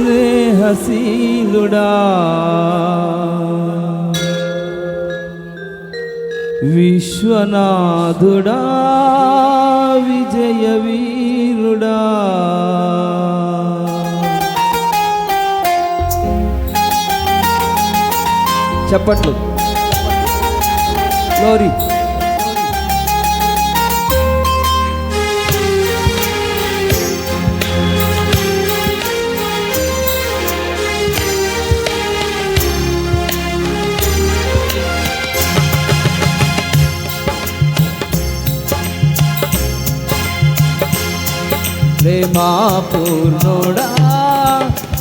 స్నేహశీలుడా. విశ్వనాథుడా విజయ వీరుడా. చెప్పట్లు. గ్లోరీ ప్రేమా పూర్ణుడా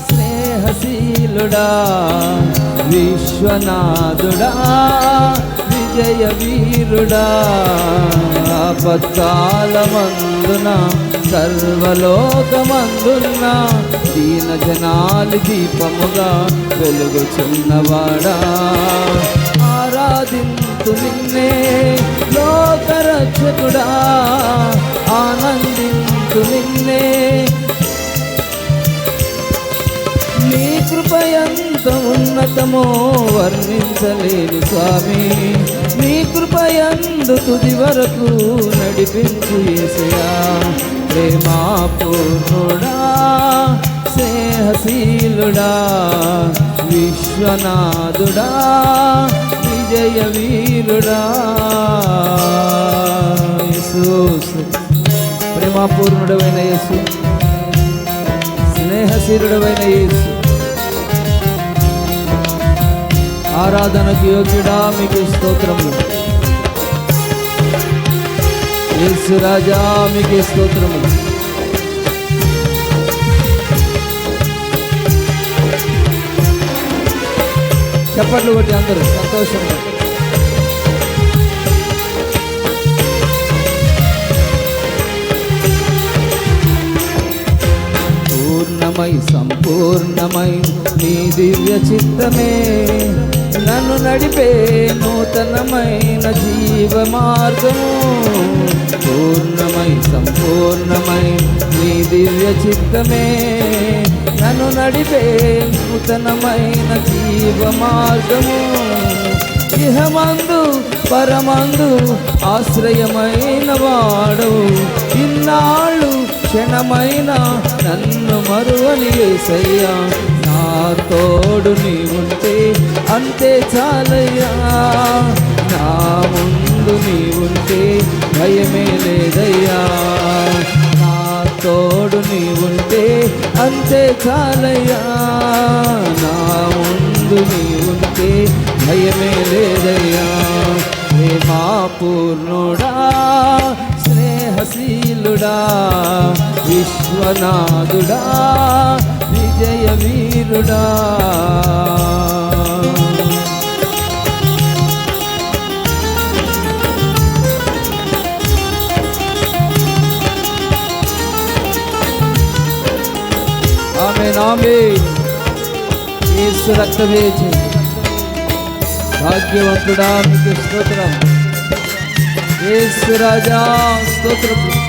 స్నేహశీలుడా విశ్వనాథుడా విజయ వీరుడా ఆపత్కాలమందున సర్వలోకమందున్న దీన జనాలి దీపముగా వెలుగుచున్నవాడా. ఆరాధింతు నిన్నే లోకరక్షకుడా నాకు నిన్నే. నీ కృపయంత ఉన్నతమో వర్ణించలేని స్వామి. నీ కృపయందు తుది వరకు నడిపించు ఏసయా ప్రేమా పూర్ణుడా స్నేహశీలుడా విశ్వనాథుడా విజయ వీరుడా యేసు ప్రేమాపూర్ణుడమైన యేసు. స్నేహశీలుడమైన యేసు. ఆరాధనకు యోగ్యుడా మీకు స్తోత్రములు. యేసు రాజా మీకు స్తోత్రములు. చప్పట్లు కొట్టి అందరూ సంతోషంగా సంపూర్ణమై నీ దివ్య చిత్తమే. నన్ను నడిపే నూతనమైన జీవ మార్గము పూర్ణమై సంపూర్ణమై నీ దివ్య చిత్తమే. నన్ను నడిపే నూతనమైన జీవ మార్గము ఇహమందు పరమందు ఆశ్రయమైన వాడు ఇన్నాళ్ళు క్షణమైన నన్ను మరువని వేసయ్యా నా తోడు నీ ఉంటే అంతే చాలయ్యా. నా ముందు నీ ఉంటే భయమే లేదయ్యా. నా తోడు నీ ఉంటే అంతే చాలయ్యా. నా ముందు నీ ఉంటే భయమే లేదయ్యా. ప్రేమా పూర్ణుడా స్నేహశీలుడా విశ్వనాథుడా విజయ వీరుడా ఆమె నామే యేసు రక్తవేచి భాగ్యవంతుడా మీకు స్తోత్రం యేసు రాజా స్తోత్రం.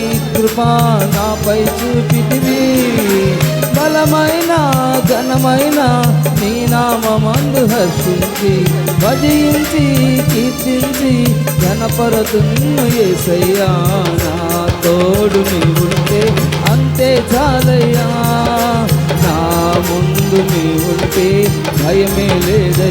కృప నాపై చూపితివి. బలమైన ఘనమైన నీ నామందు హర్షించి భజించి కీర్తించి ఘనపరతున్ను ఏసయ్యా. నా తోడు నీ ఉంటే అంతే చాలయ్యా. నా ముందు నీ ఉంటే భయమే లేదయ్యా.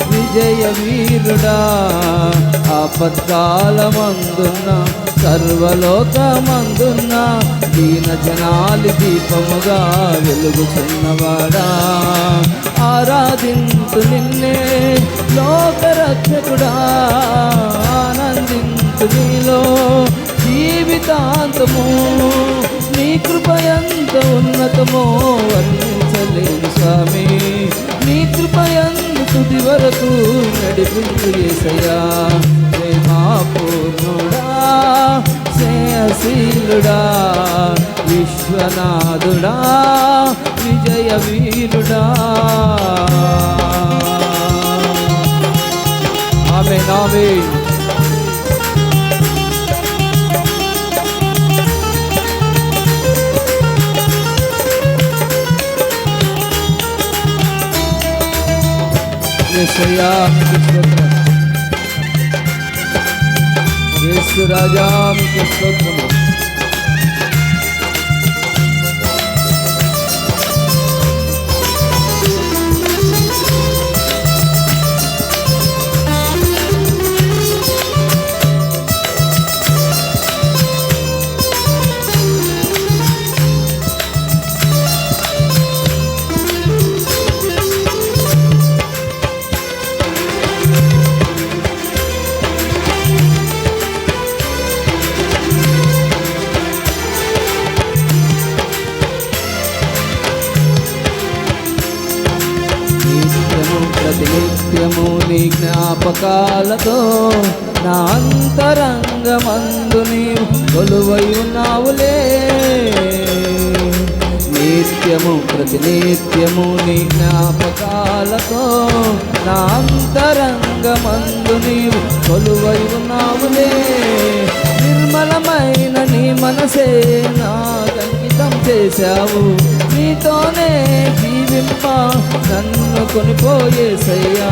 విజయ వీరుడా ఆపత్కాలమందున్న సర్వలోకమందున్న దీన జనాలి దీపముగా వెలుగుతున్నవాడా. ఆరాధించు నిన్నే లోకరక్షకుడా ఆనందించు నీలో జీవితాంతము. నీ కృపయంత ఉన్నతమో వర్ణించలేను స్వామి నీ కృపయంత తుది వరకు నడిపించు ఏసయ్యా. ప్రేమాపూర్ణుడా శ్రేయశీలుడా విశ్వనాథుడా విజయ వీరుడా ఆమె నామే యేసయ్యా మీకు స్తోత్రం. యేసు రాజా జ్ఞాపకాలతో నా అంతరంగమందు నీవు కొలువై ఉన్నావులే నిత్యము ప్రతినిత్యము నీ జ్ఞాపకాలతో నా అంతరంగమందు నీవు కొలువై ఉన్నావులే నిర్మలమైన నీ మనసే నాకంకితం చేశావు. నీతోనే జీవింప నన్ను కొనిపోయేసయ్యా.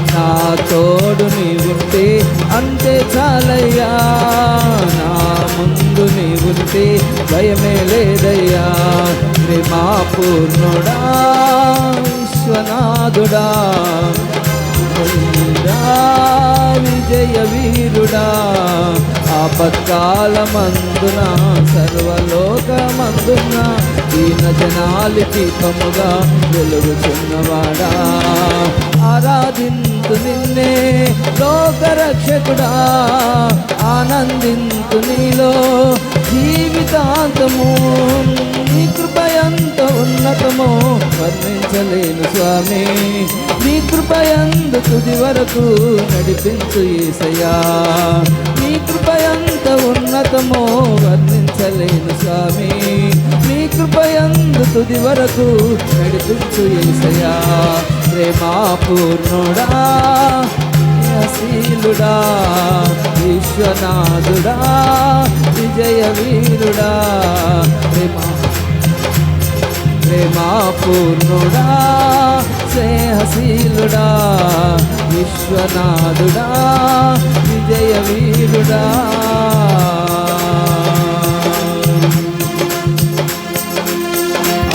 నా తోడు నీవుంటే అంతే చాలయ్యా. నా ముందు నీవుంటే భయమే లేదయ్యా. ప్రేమా పూర్ణుడా విశ్వనాథుడా విజయ వీరుడా. ఆపత్కాలమందున సర్వలోకమందున దీన జనాలి దీపముగా వెలుగుచున్నవాడా ఆరాధింతు నిన్నే లోకరక్షకుడా ఆనందింతు నీలో జీవితాంతము. నీ కృపయంత ఉన్నతమో వర్ణించలేను స్వామి. నీ కృపయంత తుది వరకు నడిపించు ఈసయా నీ కృపయంత ఉన్నతమో వర్ణించలేను స్వామి. నీ కృపయందు తుది వరకు నడిపించు ఈసయా ప్రేమా పూర్ణుడా శీలుడా విశ్వనాథుడా విజయ వీరుడా ప్రేమా ప్రేమా పూర్ణుడా స్నేహశీలుడా విశ్వనాథుడా విజయ వీరుడా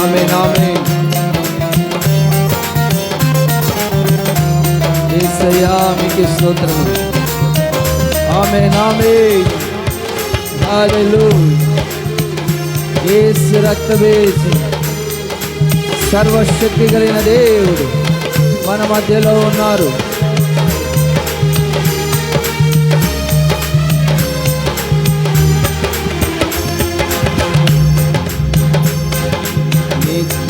ఆమె నామే ఏసయ్యా మీకు స్తోత్రం ఆమె నామే హాలెలు ఏసు రక్తవేసి సర్వశక్తి కలిగిన దేవుడు మన మధ్యలో ఉన్నారు.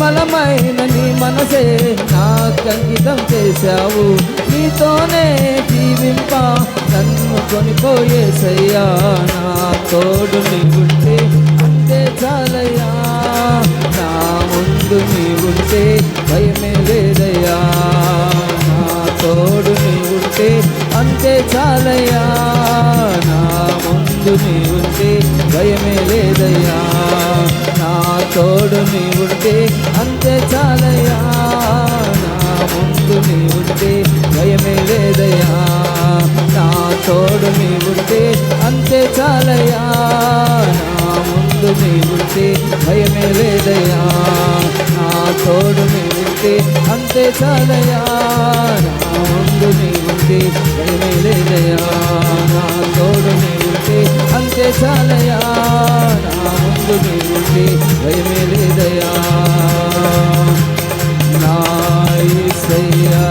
నిర్మలమైన నీ మనసే నాకంకితం చేశావు. నీతోనే జీవింప నన్ను కొనిపోయేసయ్యా. నా తోడు నీవుంటే అంతే చాలయ్యా. నా ముందు నీవుంటే భయమే లేదయ్యా. నా తోడు నీవుంటే అంతే చాలయ్యా. నా ముందు ఉంటే భయమే లేదయ్యా. నా తోడు నీ ఉంటే అంతే చాలయ్యా. నా ముందు నీ ఉంటే భయమే లేదయ్యా. తోడు నీవుంటే అంతే చాలయ్యా. నా ముందు నీవుంటే భయమే లేదయ్యా. నా తోడు నీవుంటే అంతే చాలయ్యా. నా ముందు నీవుంటే భయమే లేదయ్యా. నా తోడు నీవుంటే అంతే చాలయ్యా. నా ముందు నీవుంటే భయమే లేదయ్యా. నా యేసయ్యా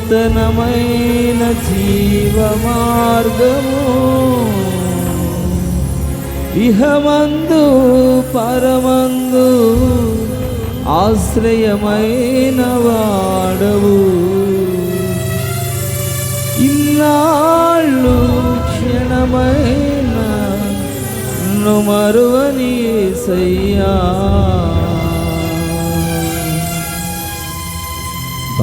నూతనమైన జీవ మార్గము ఇహమందు పరమందు ఆశ్రయమైన వాడవు. ఇన్నాళ్ళు క్షణమైన నన్ను మరువని సయ్యా.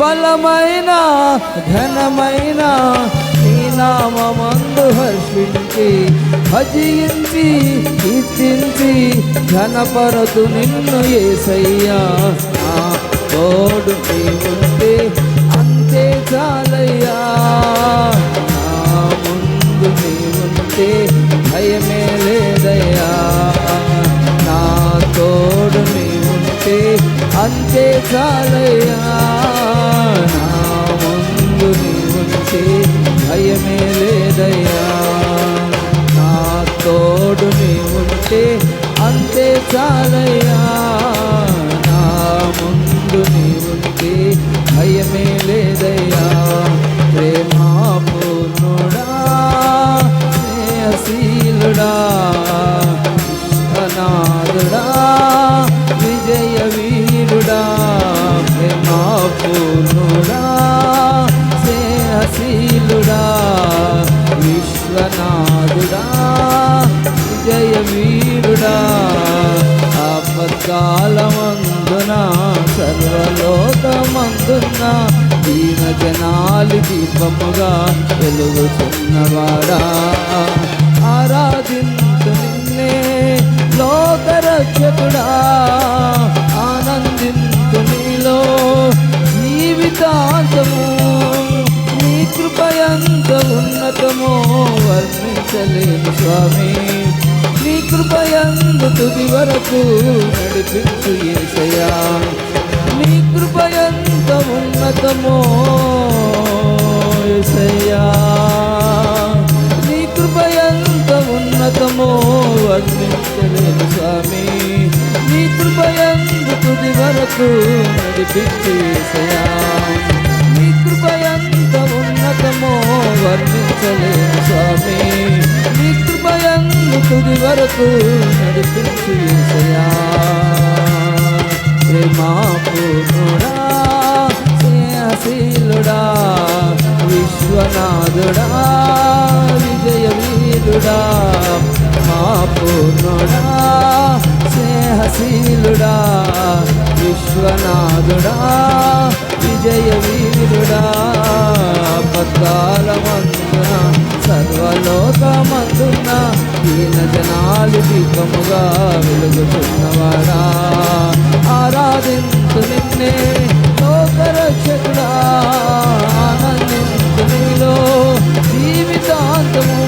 బలమైన ఘనమైన నీ నామందు హర్షించి భజించి కీర్తించి ఘనపరతు నిన్ను ఏసయ్యా. నా తోడు ఉంటే అంతే చాలయ్యా. నా ముందు ఉంటే భయమే లేదయ్యా. నా తోడు ఉంటే అంతే చాలయ్యా. నా ముందు ఉంటే భయమే లేదయ్యా నా తోడు ఉంటే అంతే చాలయ్యా నా ముందు ఉంటే భయమే లేదయ్యా. ప్రేమా పూర్ణుడా స్నేహశీలుడా. పూర్ణుడా స్నేహశీలుడా విశ్వనాథుడా విజయ ఆపత్కాలమందున సర్వలోకమందున దీన జనాలి దీపముగా వెలుగుతున్నవాడా. ఆరాధించు నిన్నే లోకరక్షకుడా జీవితాంతము నీ కృపయంత ఉన్నతమో వర్ణించలేను స్వామి. నీ కృపయందు తుది వరకు నడిపించు ఏసయా నీ కృపయంత ఉన్నతమో ఏసయ్యా. నీ కృపయంత ఉన్నతమో వర్ణించలేను స్వామి. కృపయందు తుది వరకు నడిపించేసయా నీ కృపయంత ఉన్నతమో వర్ణించలేను స్వామి. నీ కృపయందు తుది వరకు నడిపించేసయా ప్రేమాపూర్ణుడా ప్రేమా స్నేహశీలుడా విశ్వనాథుడా విజయ వీరుడా మా పూర్ణుడా స్నేహశీలుడా విశ్వనాథుడా విజయ వీరుడా పద్దాల మందున సర్వలోకమందున దీన జనాలు దీపముగా వెలుగుతున్నవాడా. ఆరాధించు నిన్నే లోకరక్షకుడా ఆనందించు నీలో జీవితాంతము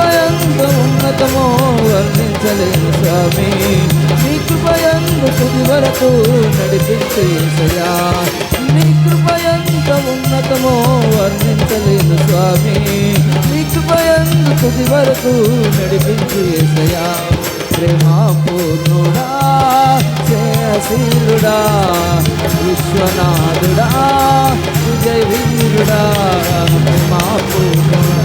నీ కృపయంత ఉన్నతమో వర్ణించలేను స్వామి. నీ కృపయందు తుది వరకు నడిపించేసయా నీ కృపయంత ఉన్నతమో వర్ణించలేను స్వామి. నీ కృపయందు తుది వరకు నడిపించేసయా ప్రేమాపూర్ణుడా జయశీలుడా విశ్వనాథుడా విజయ వీరుడా ప్రేమాపూర్ణుడా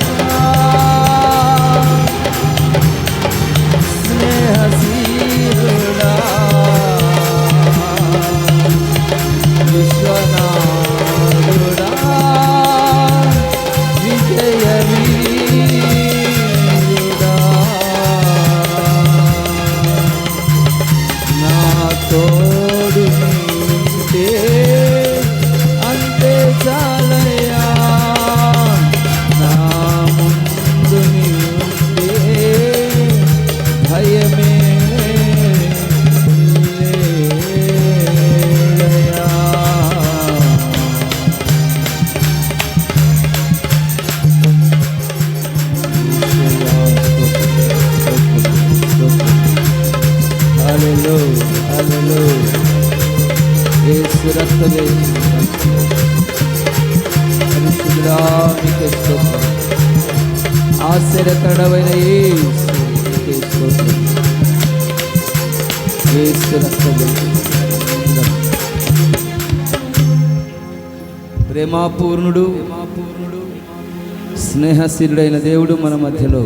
ప్రేమాపూర్ణుడు స్నేహశీలుడైన దేవుడు మన మధ్యలో.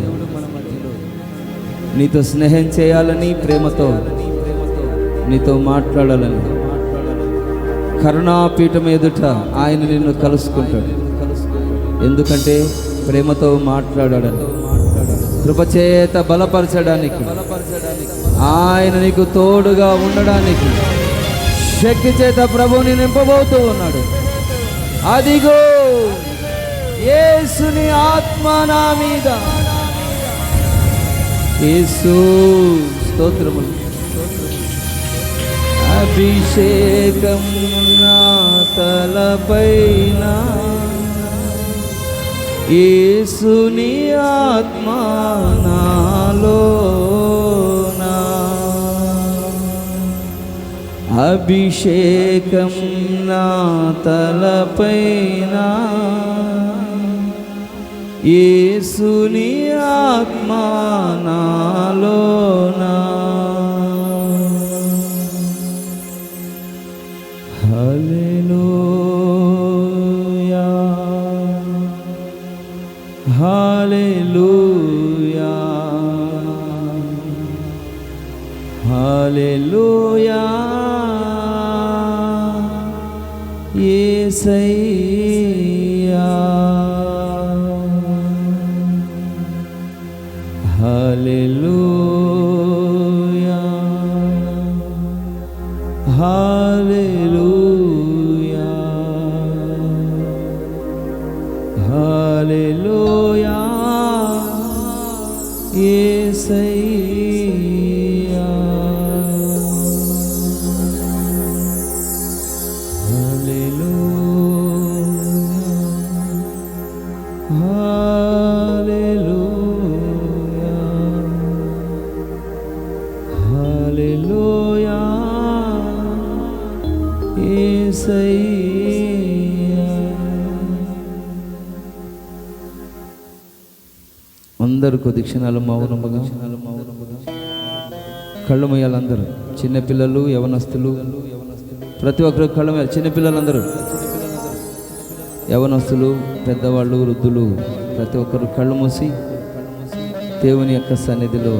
నీతో స్నేహం చేయాలని ప్రేమతో నీతో మాట్లాడాలని. కరుణాపీఠం ఎదుట ఆయన నిన్ను కలుసుకుంటాడు. ఎందుకంటే ప్రేమతో మాట్లాడాడని కృపచేత బలపరచడానికి ఆయన నీకు తోడుగా ఉండడానికి శక్తి చేత ప్రభువుని నింపబోతూ ఉన్నాడు. అదిగో యేసుని ఆత్మ నా మీద. యేసు స్తోత్రములు. అభిషేకం నా తలపైన. యేసుని ఆత్మ నాలో. అభిషేకం నా తలపైన. యేసుని ఆత్మానాలోనా Saiya Hallelujah Hallelujah అందరూ కొద్ది క్షణాలు మౌనముగా కళ్ళు మొయ్యాలందరూ చిన్నపిల్లలు యవనస్తులు. ప్రతి ఒక్కరు కళ్ళు మొయ్యాలి చిన్నపిల్లలందరూ యవనస్తులు పెద్దవాళ్ళు వృద్ధులు ప్రతి ఒక్కరు కళ్ళు మూసి దేవుని యొక్క సన్నిధిలో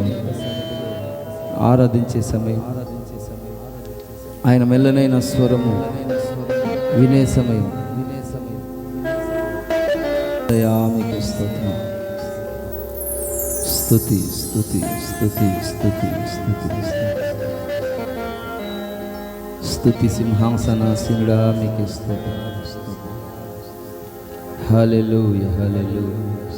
ఆరాధించే సమయం. ఆయన మెల్లనైన స్వరము వినే సమయం. దయామికి స్తోత్రం. స్థుతి స్థుతి స్థుతి స్థుతి స్థుతి స్థుతి సింహాసనాసీనుడా మీకు స్థుతి హల్లెలూయా హల్లెలూయా.